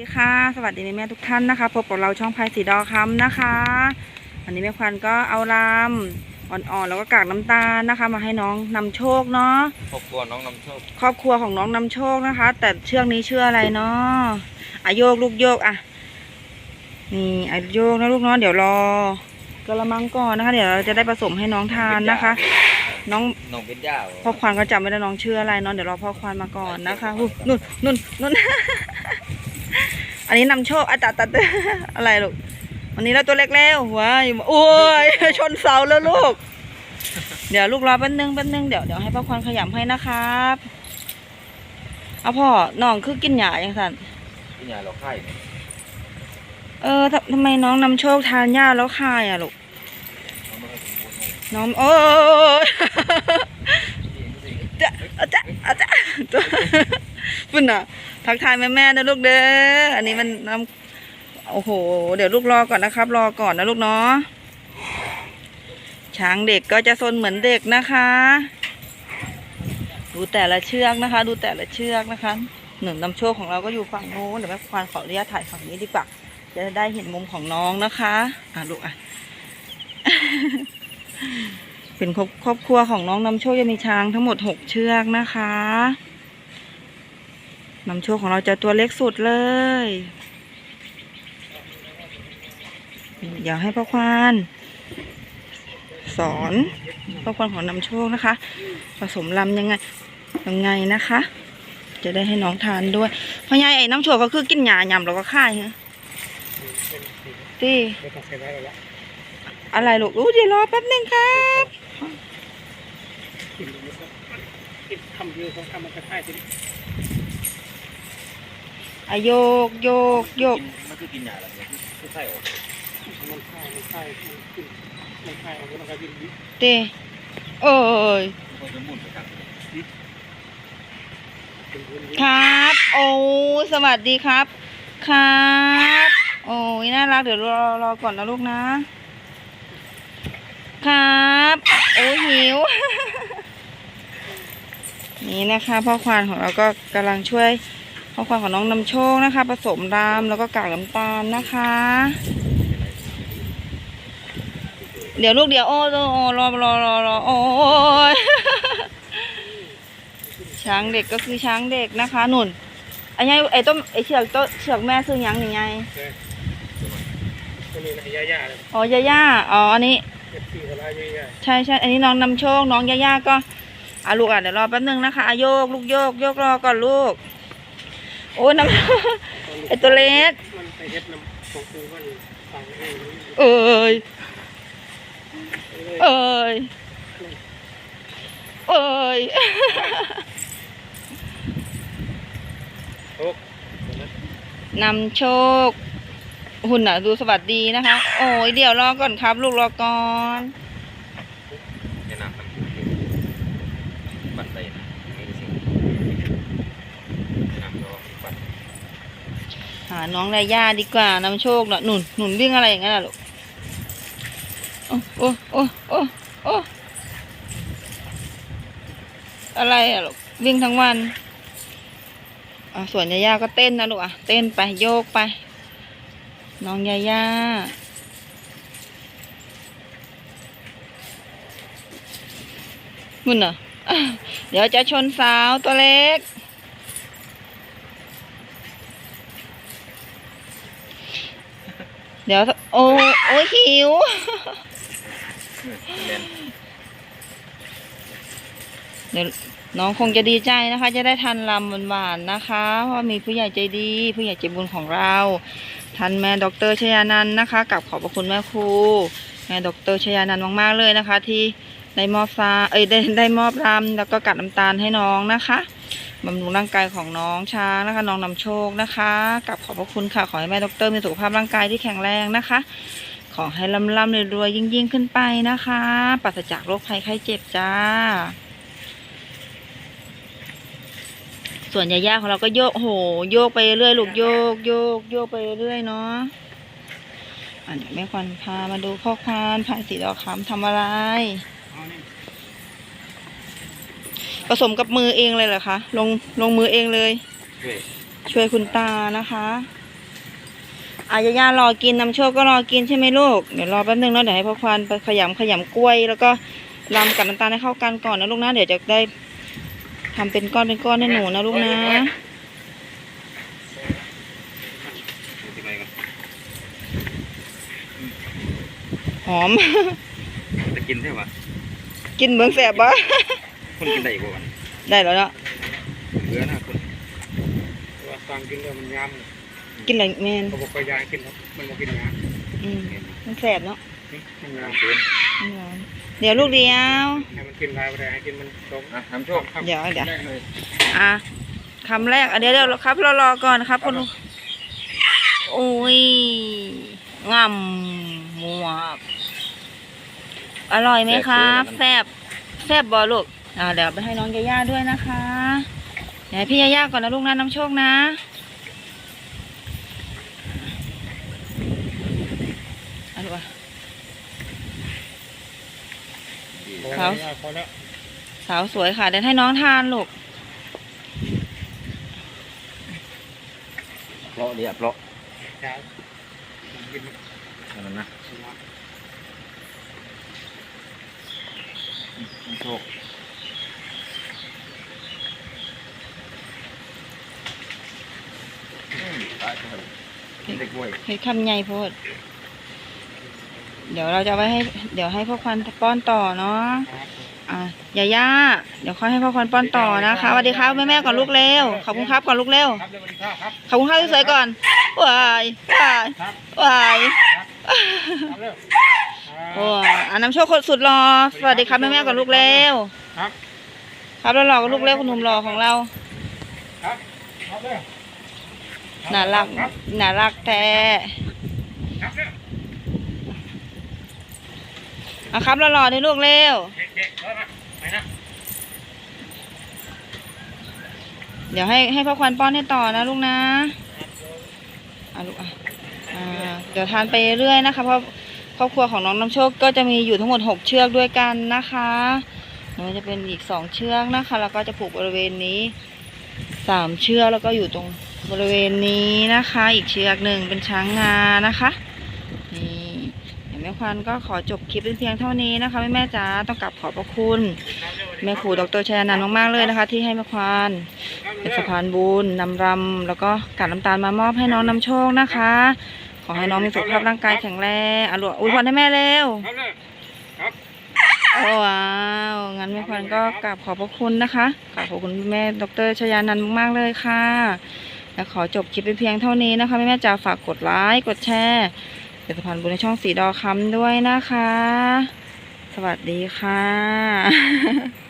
ดีค่ะ สวัสดีแม่ๆทุกท่านนะคะพบกับเราช่องพายสีดอคำนะคะวันนี้แม่ควันก็เอาลำอ่อนๆแล้วก็กากน้ำตาลนะคะ มาให้น้องนำโชคเนาะครอบครัวน้องนำโชค ครอบครัวของน้องนำโชคนะคะ แต่เชือกนี้เชื่ออะไรเนาะอะโยกลูกโยกอะนี่อะโยกนะลูกเนาะเดี๋ยวรอกระมังก่อนนะคะ เดี๋ยวเราจะได้ผสมให้น้องทานนะคะ น้องน้องเป็นย่าเหรพ่อควานก็จำไม่ได้น้องชื่ออะไรเนาะเดี๋ยวรอพ่อควานมาก่อนนะคะอุ๊ยนุ่นนุ่นนุ่น อันนี้นำโชคอะตัดตัดอะไรลูกวันนี้เราตัวเล็กแล้วว้ายโอ้ยชนเสาแล้วลูก เดี๋ยวลูกรอแป๊บนึงแป๊บนึงเดี๋ยวเดี๋ยวให้พ่อควานขยำให้นะครับเอาพ่อน้องคือกินหยาอย่างสันพี่ยาเราไข่เนี่ยเออทำทำไมน้องนำโชคทานหญ้าแล้วคายอะลูกน้องไม่ให้สมบูรณ์เลยน้องโอ้ยจะอาจะอาจะตัวปุ่นอะ ทักทายแม่แม่ๆนะลูกเด้อ อันนี้มันน้ำโอ้โห เดี๋ยวลูกรอก่อนนะครับ รอก่อนนะลูกเนาะ ช้างเด็กก็จะซนเหมือนเด็กนะคะ ดูแต่ละเชือกนะคะ ดูแต่ละเชือกนะคะ หนึ่งนำโชคของเราก็อยู่ฝั่งโน้นเดี๋ยวแม่ควานขออนุญาตถ่ายฝั่งนี้ดีกว่า จะได้เห็นมุมของน้องนะคะ อะลูกอะ เป็นครอบครอบครัวของน้องนำโชคจะมีช้างทั้งหมดหกเชือกนะคะ นำโชคของเราจะตัวเล็กสุดเลย เดี๋ยวให้พ่อควาน สอนพ่อควานของนำโชคนะคะ ผสมลำยังไงยังไงนะคะ จะได้ให้น้องทานด้วยพ่อใหญ่ไอ้น้ำโชคก็คือกินหญ้าหยำแล้วก็ค่ายเหรอตีอะไรลูกอู้เดี๋ยวรอแป๊บนึงครับทำเยอะของทำมันกระท่ายสิ อะโยกโยกโยกกินมันคือกินยาอะไรเนี่ยคือไข่ออกมันค่ายมันค่ายมันขึ้นมันค่ายออกมันก็วิ่งวิ่งเต้โอ้ยมันจะหมุนไปทางนี้เป็นวนครับ โอ้ยสวัสดีครับ ครับ โอ้ยน่ารักเดี๋ยวรอรอก่อนนะลูกนะ ครับ โอ้ยหิวนี่นะคะพ่อควานของเราก็กำลังช่วย พ่อควานของน้องนำโชคนะคะ ผสมรามแล้วก็กากน้ำตาลนะคะ เดี๋ยวลูกเดี๋ยวโอ้โอ้โอ้รอรอรอรอโอ้ยช้างเด็กก็คือช้างเด็กนะคะหนุนไอ้ไงไอ้ต้นไอ้เชือกต้นเชือกแม่ซื้อหยังนี่ไงตัวนี้นะย่าย่าเลยอ๋อยาย่าอ๋ออันนี้เอฟซีเขาไล่ย่าย่าใช่ใช่อันนี้น้องนำโชคน้องยาย่าก็อะลูกอะเดี๋ยวรอแป๊บนึงนะคะอะโยกลูกโยกโยกรอก่อนลูก โอ้ยน้ำ ไอ้ตัวเล็ก มันไปเฮ็ดน้ำของกูมันฟังเองเอ้ย เอ้ย เอ้ยโอ้นำโชค หุ่นอะ ดูสวัสดีนะคะ โอ้ยเดี๋ยวรอก่อนครับ ลูกรอก่อน แนะนำมันบัตรใดนะไม่ได้สิแนะนำเราบัตร หาน้องไรย่าดีกว่านำโชคเนาะหนุนหนุนวิ่งอะไรอย่างนั้นล่ะลูกโอ้โอ้โอ้โอ้โอ้อะไรอะลูกวิ่งทั้งวันส่วนยาย่าก็เต้นนะลูกอะเต้นไปโยกไป น้องยาย่ามุนเหรอเดี๋ยวจะชนสาวตัวเล็ก เดี๋ยวโอ้โอ้ยหิว เดี๋ยวน้องคงจะดีใจนะคะ จะได้ทันลำหวานๆนะคะ เพราะว่ามีผู้ใหญ่ใจดี ผู้ใหญ่ใจบุญของเราทันแม่ดอกเตอรชยานันนะคะ กับขอบพระคุณแม่ครูแม่ดอกเตอรชยานันมากๆเลยนะคะ ที่ได้มอบซาเอ้ยได้ได้มอบรำแล้วก็กัดน้ำตาลให้น้องนะคะ บำรุงร่างกายของน้องช้างนะคะ น้องนำโชคนะคะกับขอบพระคุณค่ะ ขอให้แม่ดอกเตอรมีสุขภาพร่างกายที่แข็งแรงนะคะ ขอให้ร่ำร่ำรวยๆยิ่งยิ่งขึ้นไปนะคะปราศจากโรคภัยไข้เจ็บจ้า ส่วนยาย่าของเราก็โยกโห โยกไปเรื่อยลูกโยกโยกโยกไปเรื่อยเนาะอะเดี๋ยวแม่ควันพามาดูพ่อควานพายสีดอกคำทำอะไร ผสมกับมือเองเลยเหรอคะ ลงลงมือเองเลยด้วยช่วยคุณตานะคะอายาย่ารอกินน้ำโชคก็รอกินใช่ไหมลูก เดี๋ยวรอแป๊บนึงแล้วเดี๋ยวให้พ่อควานไปขยำขยำกล้วย แล้วก็รำกับน้ำตาลให้เข้ากันก่อนนะลูกนะเดี๋ยวจะได้ทำเป็นก้อนเป็นก้อนให้หนูนะลูกนะดูที่ไหนกันหอม จะกินใช่ปะกินเบืองแสบปะ คนกินได้อีกบ่วะได้แล้วเนาะเหลือนะคนว่าสั่งกินแล้วมันยกินอะไรแมนำเขาบอกว่ายายกินครับมันมากินยาอืมมันแสบเนาะมันยาน้ำเกินมันร้อนเดี๋ยวลูกเดียวให้มันกินได้ไม่ได้ให้กินมันตรงอะน้ำโชคเดี๋ยวเดี๋ยวได้เลยอะคำแรกอะเดี๋ยวเดี๋ยวครับเรารอก่อนครับคุณลูกโอ้ยงำหมวกอร่อยไหมครับแซบแซบบอลูก อ่าเดี๋ยวไปให้น้องยาย่าด้วยนะคะเดี๋ยวให้พี่ยาย่าก่อนนะลูกนะน้ำโชคนะเอันนี้วะครับพอแล้วสาวสวยค่ะเดี๋ยวให้น้องทานลูกเพราะเดียวเพราะยากินนั่นนะน้ำโชคอืมตาย เถอะกินแต่กล้วยเห็ดคำใหญ่โพด เดี๋ยวเราจะไว้ให้ เดี๋ยวให้พ่อควันป้อนต่อเนาะ อะยาย่า เดี๋ยวค่อยให้พ่อควันป้อนต่อนะคะสวัสดีครับแม่แม่ก่อนลูกเร็ว ขอบคุณครับก่อนลูกเร็ว ครับเร็วดีครับครับขอบคุณครับสวยๆก่อนวายวายวายโอ้อันน้ำโชคคนสุดรอ สวัสดีครับแม่แม่ก่อนลูกเร็วครับ ครับแล้วรอกับลูกเร็วคุณหนุ่มรอของเรา ครับครับเร็ว น่ารักน่ารักแท้เอะครับแล้วรอด้วยลูกเร็วเดี๋ยวให้ให้พ่อควันป้อนให้ต่อนะลูกนะอะลูกอะเดี๋ยวทานไปเรื่อยนะคะ เพราะครอบครัวของน้องน้ำโชคก็จะมีอยู่ทั้งหมดหกเชือกด้วยกันนะคะมันจะเป็นอีกสองเชือกนะคะ แล้วก็จะผูกบริเวณนี้สามเชือกแล้วก็อยู่ตรง บริเวณนี้นะคะ อีกเชือกหนึ่งเป็นช้างงานะคะนี่เดี๋ยวแม่ควันก็ขอจบคลิปเป็นเพียงเท่านี้นะคะแม่แม่ๆจ๋าต้องกลับขอบพระคุณแม่ครูดรชัยอนันท์มากๆเลยนะคะ ที่ให้แม่ควานเป็นสะพานบุญนำรำแล้วก็การน้ำตาลมามอบให้น้องนำโชคนะคะ ขอให้น้องมีสุขภาพร่างกายแข็งแรงอะหลวงอวยพรให้แม่เร็วครับเร็วครับโอ้ว้าวงั้นแม่ควานก็กราบขอบพระคุณนะคะกราบขอบคุณแม่ดรชยานันท์มากๆเลยค่ะ และขอจบคลิปเป็นเพียงเท่านี้นะคะแม่แม่จ๋าฝากกดไลค์กดแชร์เป็นสะพานบุญในช่องสีดอคำด้วยนะคะ สวัสดีค่ะ